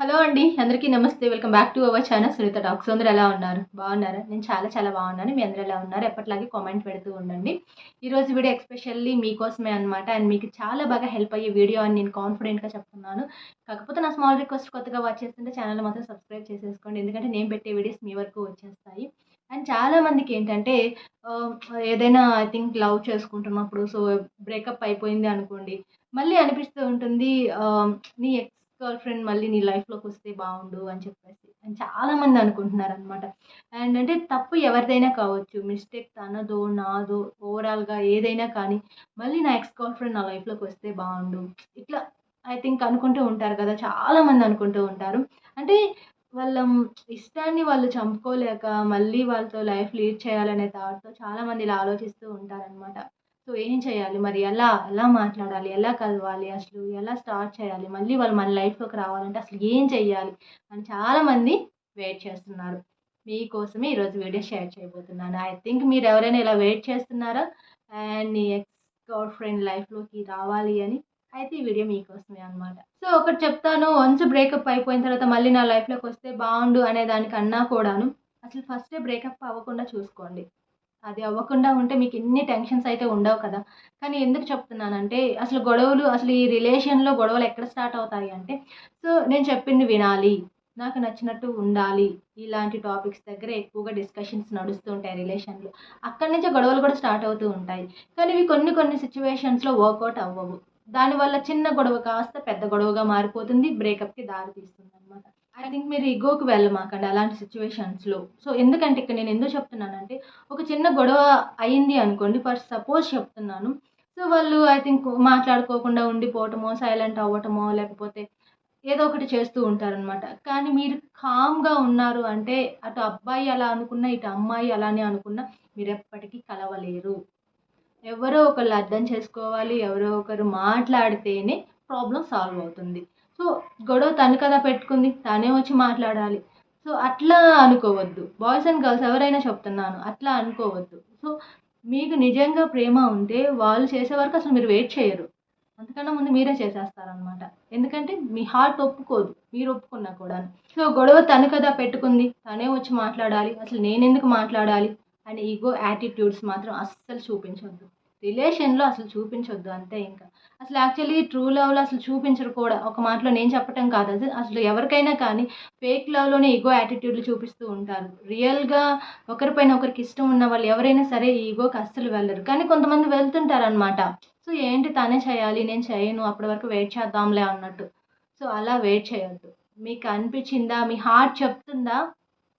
Hello అండి అందరికీ నమస్తే. Welcome back to our channel. Sunitha talks. అందరూ ఎలా ఉన్నారు? బాగున్నారా? నేను చాలా చాలా బాగున్నాను. మీ అందరూ ఎలా ఉన్నారు? ఎప్పటిలాగే కామెంట్ పెడుతూ ఉండండి. ఈరోజు వీడియో ఎక్స్పెషల్లీ మీకోసమే అనమాట అండ్ మీకు చాలా బాగా హెల్ప్ అయ్యే వీడియో అని నేను కాన్ఫిడెంట్గా చెప్తున్నాను. కాకపోతే నా స్మాల్ రిక్వెస్ట్ కొత్తగా వాచ్ చేస్తుంటే ఛానల్ మాత్రం సబ్స్క్రైబ్ చేసేసుకోండి. ఎందుకంటే నేను పెట్టే వీడియోస్ మీ వరకు వచ్చేస్తాయి. అండ్ చాలా మందికి ఏంటంటే ఏదైనా ఐ థింక్ లవ్ చేసుకుంటున్నప్పుడు సో బ్రేకప్ అయిపోయింది అనుకోండి మళ్ళీ అనిపిస్తూ ఉంటుంది నీ ఎక్స్ గర్ల్ ఫ్రెండ్ మళ్ళీ నీ లైఫ్లోకి వస్తే బాగుండు అని చెప్పేసి అని చాలామంది అనుకుంటున్నారు అనమాట అండ్ అంటే తప్పు ఎవరిదైనా కావచ్చు. మిస్టేక్ తనదో నాదో ఓవరాల్గా ఏదైనా కానీ మళ్ళీ నా ఎక్స్ గర్ల్ ఫ్రెండ్ నా లైఫ్లోకి వస్తే బాగుండు. ఇట్లా ఐ థింక్ అనుకుంటూ ఉంటారు కదా చాలామంది అనుకుంటూ ఉంటారు. అంటే వాళ్ళ ఇష్టాన్ని వాళ్ళు చంపుకోలేక మళ్ళీ వాళ్ళతో లైఫ్ లీడ్ చేయాలనే థాట్తో చాలామంది ఇలా ఆలోచిస్తూ ఉంటారనమాట సో ఏం చేయాలి? మరి ఎలా ఎలా మాట్లాడాలి? ఎలా కలవాలి? అసలు ఎలా స్టార్ట్ చేయాలి? మళ్ళీ వాళ్ళు మన లైఫ్లోకి రావాలంటే అసలు ఏం చేయాలి అని చాలామంది వెయిట్ చేస్తున్నారు. మీకోసమే ఈరోజు వీడియో షేర్ చేయబోతున్నాను. ఐ థింక్ మీరు ఎవరైనా ఇలా వెయిట్ చేస్తున్నారా? అండ్ నీ ఎక్స్ గర్ల్ ఫ్రెండ్ లైఫ్లోకి రావాలి అని? అయితే ఈ వీడియో మీకోసమే అనమాట సో ఒకటి చెప్తాను. వన్స్ బ్రేకప్ అయిపోయిన తర్వాత మళ్ళీ నా లైఫ్లోకి వస్తే బాగుండు అనే దానికన్నా కూడాను అసలు ఫస్టే బ్రేకప్ అవ్వకుండా చూసుకోండి. అది అవ్వకుండా ఉంటే మీకు ఎన్ని టెన్షన్స్ అయితే ఉండవు కదా. కానీ ఎందుకు చెప్తున్నానంటే అసలు గొడవలు అసలు ఈ రిలేషన్లో గొడవలు ఎక్కడ స్టార్ట్ అవుతాయి అంటే సో నేను చెప్పింది వినాలి నాకు నచ్చినట్టు ఉండాలి ఇలాంటి టాపిక్స్ దగ్గర ఎక్కువగా డిస్కషన్స్ నడుస్తూ ఉంటాయి రిలేషన్లో. అక్కడి నుంచే గొడవలు కూడా స్టార్ట్ అవుతూ ఉంటాయి. కానీ ఇవి కొన్ని కొన్ని సిచ్యువేషన్స్లో వర్కౌట్ అవ్వవు. దానివల్ల చిన్న గొడవ కాస్త పెద్ద గొడవగా మారిపోతుంది బ్రేకప్కి దారి తీస్తుంది అనమాట ఐ థింక్ మీరు ఇగోకి వెళ్ళమాకండి అలాంటి సిచ్యువేషన్స్లో సో ఎందుకంటే ఇక్కడ నేను ఎందుకు చెప్తున్నానంటే ఒక చిన్న గొడవ అయింది అనుకోండి ఫర్ సపోజ్ చెప్తున్నాను. సో వాళ్ళు ఐ థింక్ మాట్లాడుకోకుండా ఉండిపోవటమో సైలెంట్ అవ్వటమో లేకపోతే ఏదో ఒకటి చేస్తూ ఉంటారనమాట కానీ మీరు కామ్గా ఉన్నారు అంటే అటు అబ్బాయి అలా అనుకున్నా ఇటు అమ్మాయి అలానే అనుకున్నా మీరు ఎప్పటికీ కలవలేరు. ఎవరో ఒకళ్ళు అర్థం చేసుకోవాలి ఎవరో ఒకరు మాట్లాడితేనే ప్రాబ్లం సాల్వ్ అవుతుంది. సో గొడవ తను కదా పెట్టుకుంది తనే వచ్చి మాట్లాడాలి. సో అట్లా అనుకోవద్దు. బాయ్స్ అండ్ గర్ల్స్ ఎవరైనా చెప్తున్నాను అట్లా అనుకోవద్దు. సో మీకు నిజంగా ప్రేమ ఉంటే వాళ్ళు చేసే వరకు అసలు మీరు వెయిట్ చేయరు. అంతకన్నా ముందు మీరే చేసేస్తారనమాట ఎందుకంటే మీ హార్ట్ ఒప్పుకోదు మీరు ఒప్పుకున్నా కూడా సో గొడవ తను కదా పెట్టుకుంది తనే వచ్చి మాట్లాడాలి అసలు నేను ఎందుకు మాట్లాడాలి అని ఈగో యాటిట్యూడ్స్ మాత్రం అస్సలు చూపించొద్దు. రిలేషన్లో అసలు చూపించొద్దు అంతే ఇంకా. అసలు యాక్చువల్లీ ట్రూ లవ్లో అసలు చూపించరు కూడా. ఒక మాటలో నేను చెప్పటం కాదు. అది అసలు ఎవరికైనా కానీ ఫేక్ లవ్లోనే ఈగో యాటిట్యూడ్లు చూపిస్తూ ఉంటారు. రియల్గా ఒకరిపైన ఒకరికి ఇష్టం ఉన్న వాళ్ళు ఎవరైనా సరే ఈగోకి అస్సలు వెళ్ళరు. కానీ కొంతమంది వెళ్తుంటారు అనమాట సో ఏంటి తనే చేయాలి నేను చేయను అప్పటి వరకు వెయిట్ చేద్దాంలే అన్నట్టు. సో అలా వెయిట్ చేయొద్దు. మీకు అనిపించిందా? మీ హార్ట్ చెప్తుందా?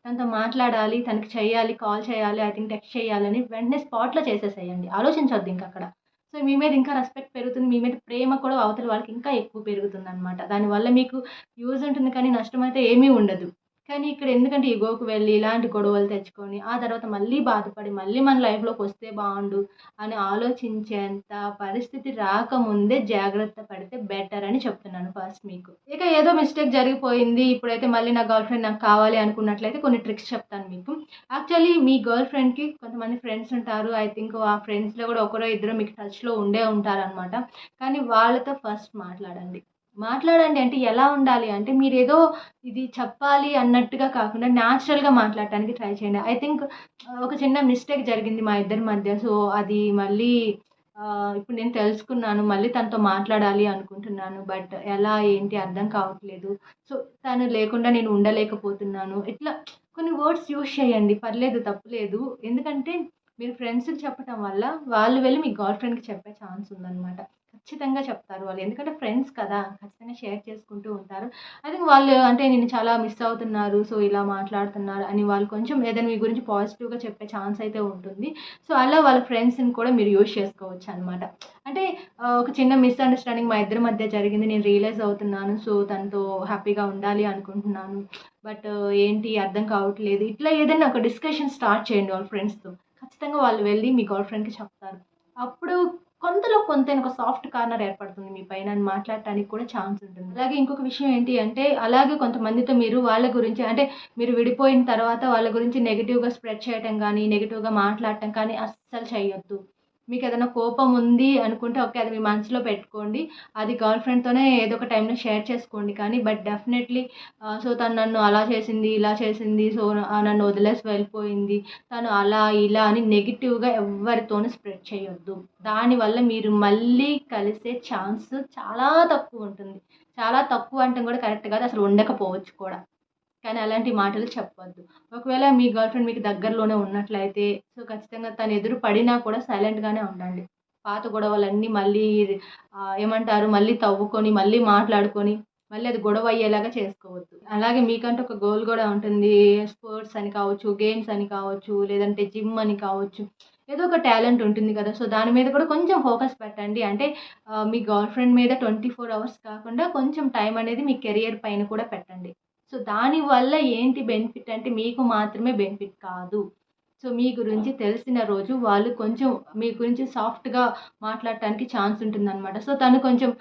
తనతో మాట్లాడాలి తనకి చేయాలి కాల్ చేయాలి ఐ థింక్ టెక్స్ట్ చేయాలని వెంటనే స్పాట్లో చేసేసేయండి. ఆలోచించొద్దు ఇంకా అక్కడ సో మీ మీద ఇంకా రెస్పెక్ట్ పెరుగుతుంది. మీ మీద ప్రేమ కూడా అవతల వాళ్ళకి ఇంకా ఎక్కువ పెరుగుతుంది అనమాట దానివల్ల మీకు యూజ్ ఉంటుంది కానీ నష్టం అయితే ఏమీ ఉండదు. కానీ ఇక్కడ ఎందుకంటే ఈగోకు వెళ్ళి ఇలాంటి గొడవలు తెచ్చుకొని ఆ తర్వాత మళ్ళీ బాధపడి మళ్ళీ మన లైఫ్లోకి వస్తే బాగుండు అని ఆలోచించేంత పరిస్థితి రాకముందే జాగ్రత్త పడితే బెటర్ అని చెప్తున్నాను ఫస్ట్ మీకు. ఇక ఏదో మిస్టేక్ జరిగిపోయింది ఇప్పుడైతే మళ్ళీ నా గర్ల్ ఫ్రెండ్ నాకు కావాలి అనుకున్నట్లయితే కొన్ని ట్రిక్స్ చెప్తాను మీకు. యాక్చువల్లీ మీ గర్ల్ ఫ్రెండ్కి కొంతమంది ఫ్రెండ్స్ ఉంటారు ఐ థింక్ ఆ ఫ్రెండ్స్లో కూడా ఒకరో ఇద్దరు మీకు టచ్లో ఉండే ఉంటారనమాట కానీ వాళ్ళతో ఫస్ట్ మాట్లాడండి. మాట్లాడండి అంటే ఎలా ఉండాలి అంటే మీరు ఏదో ఇది చెప్పాలి అన్నట్టుగా కాకుండా న్యాచురల్గా మాట్లాడటానికి ట్రై చేయండి. ఐ థింక్ uh, ఒక చిన్న మిస్టేక్ జరిగింది మా ఇద్దరి మధ్య. సో అది మళ్ళీ uh, ఇప్పుడు నేను తెలుసుకున్నాను మళ్ళీ తనతో మాట్లాడాలి అనుకుంటున్నాను బట్ ఎలా ఏంటి అర్థం కావట్లేదు. సో తను లేకుండా నేను ఉండలేకపోతున్నాను. ఇట్లా కొన్ని వర్డ్స్ యూజ్ చేయండి. పర్లేదు తప్పులేదు ఎందుకంటే మీరు ఫ్రెండ్స్కి చెప్పటం వల్ల వాళ్ళు వెళ్ళి మీ గర్ల్ ఫ్రెండ్కి చెప్పే ఛాన్స్ ఉందన్నమాట. ఖచ్చితంగా చెప్తారు వాళ్ళు. ఎందుకంటే ఫ్రెండ్స్ కదా ఖచ్చితంగా షేర్ చేసుకుంటూ ఉంటారు. అది వాళ్ళు అంటే నేను చాలా మిస్ అవుతున్నారు సో ఇలా మాట్లాడుతున్నారు అని వాళ్ళు కొంచెం ఏదైనా మీ గురించి పాజిటివ్గా చెప్పే ఛాన్స్ అయితే ఉంటుంది. సో అలా వాళ్ళ ఫ్రెండ్స్ని కూడా మీరు యూజ్ చేసుకోవచ్చు అనమాట అంటే ఒక చిన్న మిస్అండర్స్టాండింగ్ మా ఇద్దరి మధ్య జరిగింది. నేను రియలైజ్ అవుతున్నాను సో తనతో హ్యాపీగా ఉండాలి అనుకుంటున్నాను. బట్ ఏంటి అర్థం కావట్లేదు. ఇట్లా ఏదైనా ఒక డిస్కషన్ స్టార్ట్ చేయండి వాళ్ళ ఫ్రెండ్స్తో ఖచ్చితంగా వాళ్ళు వెళ్ళి మీ గర్ల్ ఫ్రెండ్కి చెప్తారు. అప్పుడు కొంతలో కొంత ఒక సాఫ్ట్ కార్నర్ ఏర్పడుతుంది మీ పైన మాట్లాడటానికి కూడా ఛాన్స్ ఉంటుంది. అలాగే ఇంకొక విషయం ఏంటి అంటే అలాగే కొంతమందితో మీరు వాళ్ళ గురించి అంటే మీరు విడిపోయిన తర్వాత వాళ్ళ గురించి నెగిటివ్గా స్ప్రెడ్ చేయటం కానీ నెగిటివ్గా మాట్లాడటం కానీ అస్సలు చేయొద్దు. మీకు ఏదైనా కోపం ఉంది అనుకుంటే ఓకే అది మీ మనసులో పెట్టుకోండి. అది గర్ల్ ఫ్రెండ్తోనే ఏదో ఒక టైంలో షేర్ చేసుకోండి. కానీ బట్ డెఫినెట్లీ సో తను నన్ను అలా చేసింది ఇలా చేసింది సో నన్ను వదిలేసి వెళ్ళిపోయింది. తను అలా ఇలా అని నెగిటివ్గా ఎవరితోనూ స్ప్రెడ్ చేయొద్దు. దానివల్ల మీరు మళ్ళీ కలిసే ఛాన్స్ చాలా తక్కువ ఉంటుంది. చాలా తక్కువ అంటే కూడా కరెక్ట్ కాదు అసలు ఉండకపోవచ్చు కూడా. కానీ అలాంటి మాటలు చెప్పొద్దు. ఒకవేళ మీ గర్ల్ ఫ్రెండ్ మీకు దగ్గరలోనే ఉన్నట్లయితే సో ఖచ్చితంగా తను ఎదురు పడినా కూడా సైలెంట్గానే ఉండండి. పాత గొడవలన్నీ మళ్ళీ ఏమంటారు మళ్ళీ తవ్వుకొని మళ్ళీ మాట్లాడుకొని మళ్ళీ అది గొడవ అయ్యేలాగా చేసుకోవద్దు. అలాగే మీకంటే ఒక గోల్ కూడా ఉంటుంది. స్పోర్ట్స్ అని కావచ్చు గేమ్స్ అని కావచ్చు లేదంటే జిమ్ అని కావచ్చు ఏదో ఒక టాలెంట్ ఉంటుంది కదా. సో దాని మీద కూడా కొంచెం ఫోకస్ పెట్టండి. అంటే మీ గర్ల్ ఫ్రెండ్ మీద ట్వంటీ ఫోర్ అవర్స్ కాకుండా కొంచెం టైం అనేది మీ కెరియర్ పైన కూడా పెట్టండి. సో దానివల్ల ఏంటి బెనిఫిట్ అంటే మీకు మాత్రమే బెనిఫిట్ కాదు. సో మీ గురించి తెలిసిన రోజు వాళ్ళు కొంచెం మీ గురించి సాఫ్ట్గా మాట్లాడటానికి ఛాన్స్ ఉంటుందన్నమాట. సో తను కొంచెం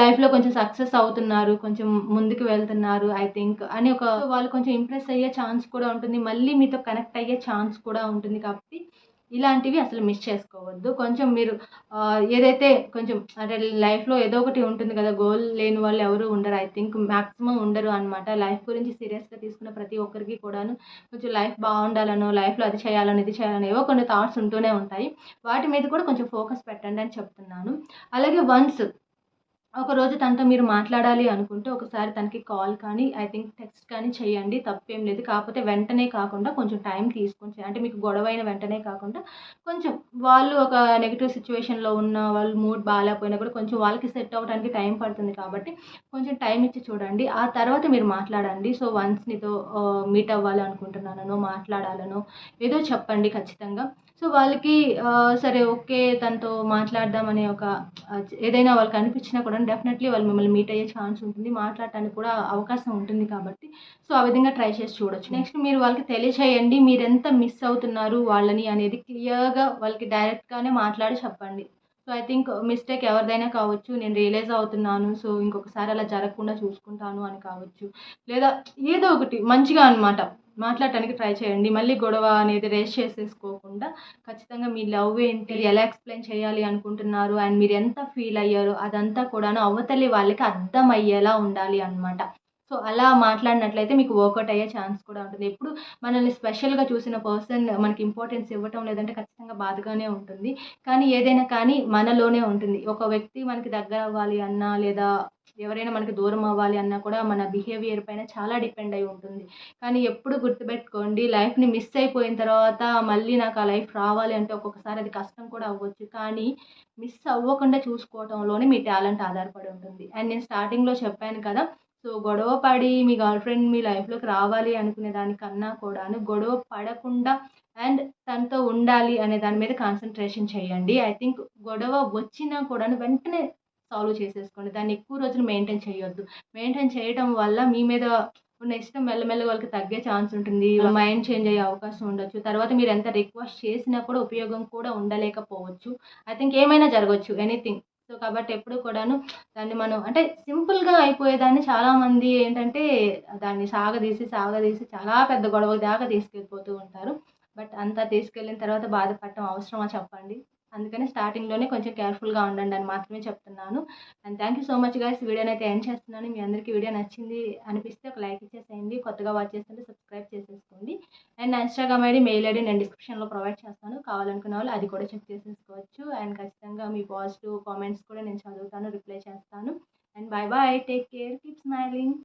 లైఫ్లో కొంచెం సక్సెస్ అవుతున్నారు కొంచెం ముందుకు వెళ్తున్నారు ఐ థింక్ అని ఒక వాళ్ళు కొంచెం ఇంప్రెస్ అయ్యే ఛాన్స్ కూడా ఉంటుంది. మళ్ళీ మీతో కనెక్ట్ అయ్యే ఛాన్స్ కూడా ఉంటుంది కాబట్టి ఇలాంటివి అసలు మిస్ చేసుకోవద్దు. కొంచెం మీరు ఏదైతే కొంచెం అంటే లైఫ్లో ఏదో ఒకటి ఉంటుంది కదా గోల్ లేని వాళ్ళు ఎవరు ఉండరు. ఐ థింక్ మ్యాక్సిమం ఉండరు అనమాట లైఫ్ గురించి సీరియస్గా తీసుకున్న ప్రతి ఒక్కరికి కూడాను కొంచెం లైఫ్ బాగుండాలనో లైఫ్లో అది చేయాలని ఇది చేయాలని ఏవో కొన్ని థాట్స్ ఉంటూనే ఉంటాయి. వాటి మీద కూడా కొంచెం ఫోకస్ పెట్టండి అని చెప్తున్నాను. అలాగే వన్స్ ఒకరోజు తనతో మీరు మాట్లాడాలి అనుకుంటే ఒకసారి తనకి కాల్ కానీ ఐ థింక్ టెక్స్ట్ కానీ చేయండి తప్పేం లేదు. కాకపోతే వెంటనే కాకుండా కొంచెం టైం తీసుకొని అంటే మీకు గొడవైన వెంటనే కాకుండా కొంచెం వాళ్ళు ఒక నెగిటివ్ సిచ్యువేషన్లో ఉన్న వాళ్ళు మూడ్ బాగాలేకపోయినా కూడా కొంచెం వాళ్ళకి సెట్ అవ్వడానికి టైం పడుతుంది కాబట్టి కొంచెం టైం ఇచ్చి చూడండి. ఆ తర్వాత మీరు మాట్లాడండి. సో వన్స్ నీతో మీట్ అవ్వాలి అనుకుంటున్నానో మాట్లాడాలనో ఏదో చెప్పండి ఖచ్చితంగా. సో వాళ్ళకి సరే ఓకే తనతో మాట్లాడదామనే ఒక ఏదైనా వాళ్ళకి అనిపించినా కూడా డెఫినెట్లీ వాళ్ళు మిమ్మల్ని మీట్ అయ్యే ఛాన్స్ ఉంటుంది. మాట్లాడటానికి కూడా అవకాశం ఉంటుంది కాబట్టి. సో ఆ విధంగా ట్రై చేసి చూడొచ్చు. నెక్స్ట్ మీరు వాళ్ళకి తెలియచేయండి మీరు ఎంత మిస్ అవుతున్నారు వాళ్ళని అనేది క్లియర్గా వాళ్ళకి డైరెక్ట్గానే మాట్లాడి చెప్పండి. సో ఐ థింక్ మిస్టేక్ ఎవరిదైనా కావచ్చు. నేను రియలైజ్ అవుతున్నాను. సో ఇంకొకసారి అలా జరగకుండా చూసుకుంటాను అని కావచ్చు. లేదా ఏదో ఒకటి మంచిగా అనమాట మాట్లాడటానికి ట్రై చేయండి. మళ్ళీ గొడవ అనేది రేస్ చేసేసుకోకుండా ఖచ్చితంగా మీ లవ్ ఏంటి? ఎలా ఎక్స్ప్లెయిన్ చేయాలి అనుకుంటున్నారు? అండ్ మీరు ఎంత ఫీల్ అయ్యారో అదంతా కూడాను అవతలి వాళ్ళకి అర్థమయ్యేలా ఉండాలి అనమాట సో అలా మాట్లాడినట్లయితే మీకు వర్కౌట్ అయ్యే ఛాన్స్ కూడా ఉంటుంది. ఎప్పుడు మనల్ని స్పెషల్గా చూసిన పర్సన్ మనకి ఇంపార్టెన్స్ ఇవ్వటం లేదంటే ఖచ్చితంగా బాధగానే ఉంటుంది. కానీ ఏదైనా కానీ మనలోనే ఉంటుంది. ఒక వ్యక్తి మనకి దగ్గర అవ్వాలి అన్నా లేదా ఎవరైనా మనకి దూరం అవ్వాలి అన్నా కూడా మన బిహేవియర్ పైన చాలా డిపెండ్ అయి ఉంటుంది. కానీ ఎప్పుడు గుర్తుపెట్టుకోండి లైఫ్ని మిస్ అయిపోయిన తర్వాత మళ్ళీ నాకు ఆ లైఫ్ రావాలి అంటే ఒక్కొక్కసారి అది కష్టం కూడా అవ్వచ్చు. కానీ మిస్ అవ్వకుండా చూసుకోవడంలోనే మీ టాలెంట్ ఆధారపడి ఉంటుంది. అండ్ నేను స్టార్టింగ్లో చెప్పాను కదా సో గొడవ పడి మీ గర్ల్ ఫ్రెండ్ మీ లైఫ్లోకి రావాలి అనుకునే దానికన్నా కూడాను గొడవ పడకుండా అండ్ తనతో ఉండాలి అనే దాని మీద కాన్సన్ట్రేషన్ చేయండి. ఐ థింక్ గొడవ వచ్చినా కూడాను వెంటనే సాల్వ్ చేసేసుకోండి. దాన్ని ఎక్కువ రోజులు మెయింటైన్ చేయొద్దు. మెయింటైన్ చేయడం వల్ల మీ మీద ఉన్న ఇష్టం మెల్లమెల్లగా వాళ్ళకి తగ్గే ఛాన్స్ ఉంటుంది. మైండ్ చేంజ్ అయ్యే అవకాశం ఉండొచ్చు. తర్వాత మీరు ఎంత రిక్వెస్ట్ చేసినా కూడా ఉపయోగం కూడా ఉండలేకపోవచ్చు. ఐ థింక్ ఏమైనా జరగవచ్చు ఎనీథింగ్. సో కాబట్టి ఎప్పుడు కూడాను దాన్ని మనం అంటే సింపుల్గా అయిపోయేదాన్ని చాలామంది ఏంటంటే దాన్ని సాగదీసి సాగదీసి చాలా పెద్ద గొడవ దాకా తీసుకెళ్ళిపోతూ ఉంటారు. బట్ అంతా తీసుకెళ్ళిన తర్వాత బాధపడటం అవసరమా చెప్పండి? అందుకని స్టార్టింగ్లోనే కొంచెం కేర్ఫుల్గా ఉండండి అని మాత్రమే చెప్తున్నాను. And thank you so much guys వీడియోని అయితే ఎండ్ చేస్తున్నాను. మీ అందరికీ వీడియో నచ్చింది అనిపిస్తే ఒక లైక్ ఇచ్చేసేయండి. కొత్తగా వాచ్ చేస్తుంటే సబ్స్క్రైబ్ చేసేసుకోండి. అండ్ నా ఇన్స్టాగ్రామ్ ఐడి మెయిల్ ఐడి నేను డిస్క్రిప్షన్లో ప్రొవైడ్ చేస్తాను. కావాలనుకున్న వాళ్ళు అది కూడా చెక్ చేసేసుకోవచ్చు. అండ్ ఖచ్చితంగా మీ పాజిటివ్ కామెంట్స్ కూడా నేను చదువుతాను రిప్లై చేస్తాను. And bye bye take care keep smiling